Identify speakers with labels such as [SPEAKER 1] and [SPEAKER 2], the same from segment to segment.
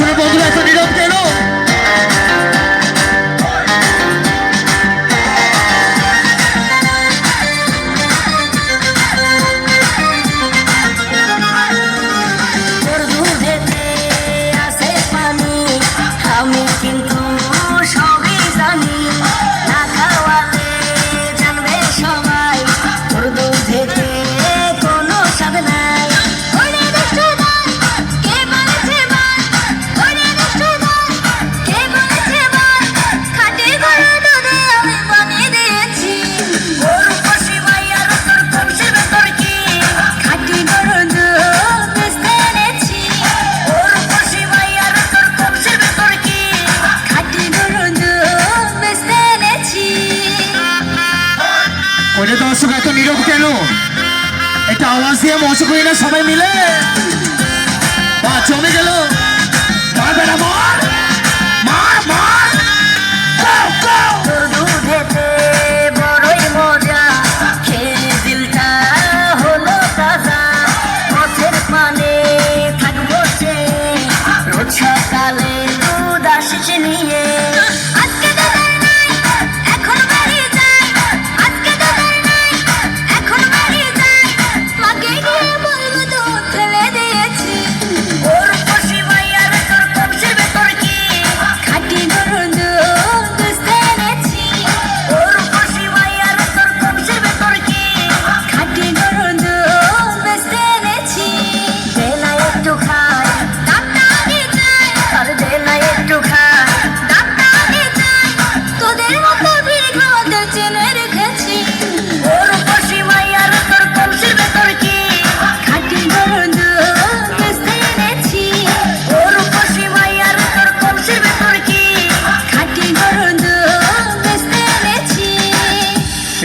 [SPEAKER 1] পেছনে বন্ধুরা একটা নীরব দর্শক এত নীরব কেন? এটা আওয়াজ দিয়ে মজা করি না সবাই মিলে।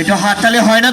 [SPEAKER 1] একটু হাততালি হয় না